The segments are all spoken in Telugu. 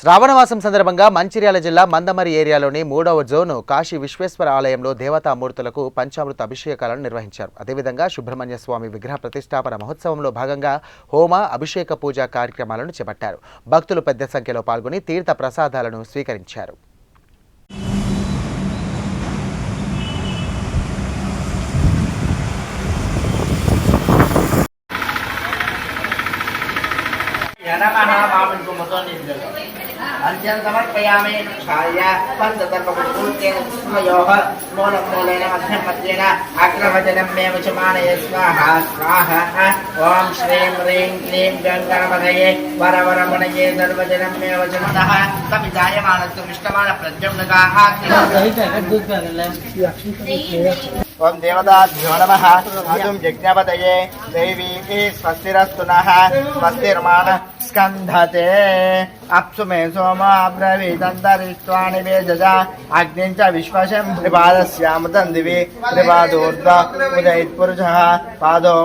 శ్రావణమాసం సందర్భంగా మంచిర్యాల జిల్లా మందమరి ఏరియాలోని మూడవ జోను కాశీ విశ్వేశ్వర ఆలయంలో దేవతామూర్తులకు పంచామృత అభిషేకాలను నిర్వహించారు. అదేవిధంగా సుబ్రహ్మణ్య స్వామి విగ్రహ ప్రతిష్టాపన మహోత్సవంలో భాగంగా హోమ అభిషేక పూజ కార్యక్రమాలను చేపట్టారు. భక్తులు పెద్ద సంఖ్యలో పాల్గొని తీర్థ ప్రసాదాలను స్వీకరించారు. నమః మామిడికుమ్మతో నిండుగా అర్చన సమర్పయామి ఛాయ పంచదర్పకుటూర్తేన స్మయోః మూలం మూలేన మధ్యం మధ్యేన అగ్రవచనం మే వచమానయ స్వాహ స్వాహ ఓం శ్రీం హ్రీం క్లీం గంగాపదయే వర వర సర్వజనం మే వచమతః కవిదాయమానస్తు మిష్టమాన ప్రద్యుమ్నగాః ఓం దేవతాభ్యో నమ అదుం యజ్ఞపదయే దేవీ స్వస్తిరస్తు నః स्कंधते अप्सु मे सोम ब्रवीदन्तरिष्ट्वाणि वेदजा अग्निं च विश्वशं दिवि त्रिपादोर्ध्व उदयित्पुरुषः। पादो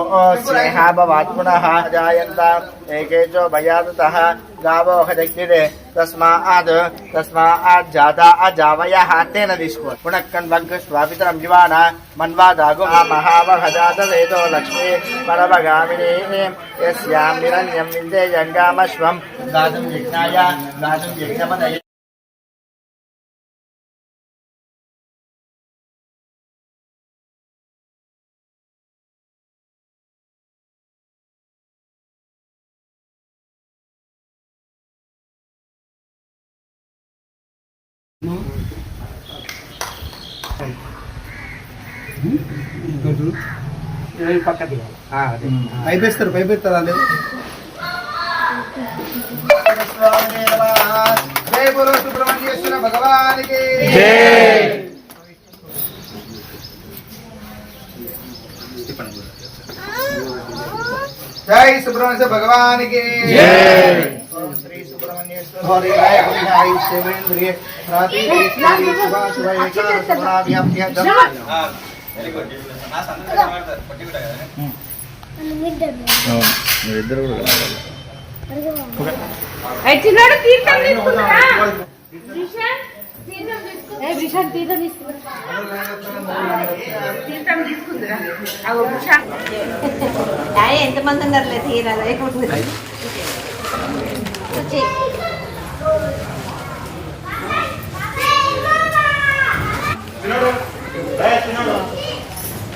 स्नेहा भवात् जायन्त। एकेचो भयादुतः गावोहदग्निरे तस्माद् तस्माद् जाता अजावयः। तेन दिश्को पुनःकण्वग्स्वापितरं युवाना मन्वादागु महावहजातवेदो लक्ष्मी। परमगामिनी यस्यां निरन्यं विन्दे यङ्गामश्वं दातुं यज्ञाय दातुं यज्ञपदये పైపేస్తారు పైపెత్తారా లేదు జై బోలో సుబ్రహ్మణ్యేశ్వర భగవానికి జై. సుబ్రహ్మణ్య భగవానికి. శ్రీ శుభ ఏకాదశ చిన్నాడు తీర్థం తీసుకుంటారా రిషాన్ తీర్థం తీసుకుంటా రిషాన్ తీర్థం తీసుకుంటా తీర్థం తీసుకుందిరా. అగో రిషాన్ ఎంతమంది ఉన్నారు తీరా లేకపోతే వచ్చి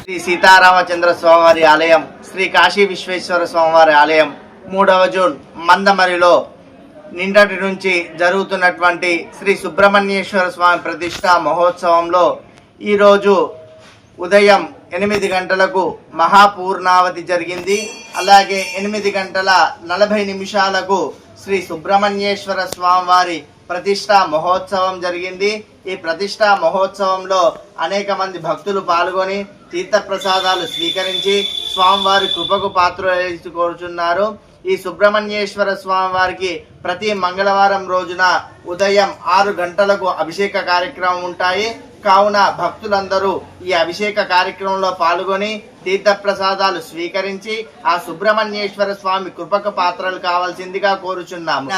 శ్రీ సీతారామచంద్ర స్వామివారి ఆలయం శ్రీ కాశీ విశ్వేశ్వర స్వామివారి ఆలయం మూడవ జూన్ మందమరిలో నిండటి నుంచి జరుగుతున్నటువంటి శ్రీ సుబ్రహ్మణ్యేశ్వర స్వామి ప్రతిష్ట మహోత్సవంలో ఈరోజు ఉదయం ఎనిమిది గంటలకు మహాపూర్ణావతి జరిగింది. అలాగే ఎనిమిది గంటల నలభై నిమిషాలకు శ్రీ సుబ్రహ్మణ్యేశ్వర స్వామివారి ప్రతిష్ట మహోత్సవం జరిగింది. ఈ ప్రతిష్ట మహోత్సవంలో అనేక మంది భక్తులు పాల్గొని తీర్థప్రసాదాలు స్వీకరించి స్వామివారి కృపకు పాత్రలు కోరుచున్నారు. ఈ సుబ్రహ్మణ్యేశ్వర స్వామి వారికి ప్రతి మంగళవారం రోజున ఉదయం ఆరు గంటలకు అభిషేక కార్యక్రమం ఉంటాయి. కావున భక్తులందరూ ఈ అభిషేక కార్యక్రమంలో పాల్గొని తీర్థప్రసాదాలు స్వీకరించి ఆ సుబ్రహ్మణ్యేశ్వర స్వామి కృపక పాత్రలు కావాల్సిందిగా కోరుచున్నాము.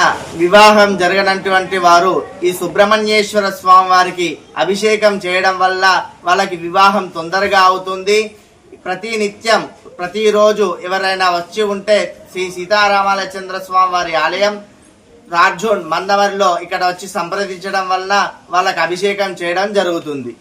వివాహం జరగనటువంటి వారు ఈ సుబ్రహ్మణ్యేశ్వర స్వామి వారికి అభిషేకం చేయడం వల్ల వాళ్ళకి వివాహం తొందరగా అవుతుంది. ప్రతి నిత్యం ప్రతిరోజు ఎవరైనా వచ్చి ఉంటే శ్రీ సీతారామాలచంద్ర స్వామి వారి ఆలయం రాజోన్ మందవరిలో ఇక్కడ వచ్చి సంప్రదించడం వలన వాళ్ళకి అభిషేకం చేయడం జరుగుతుంది.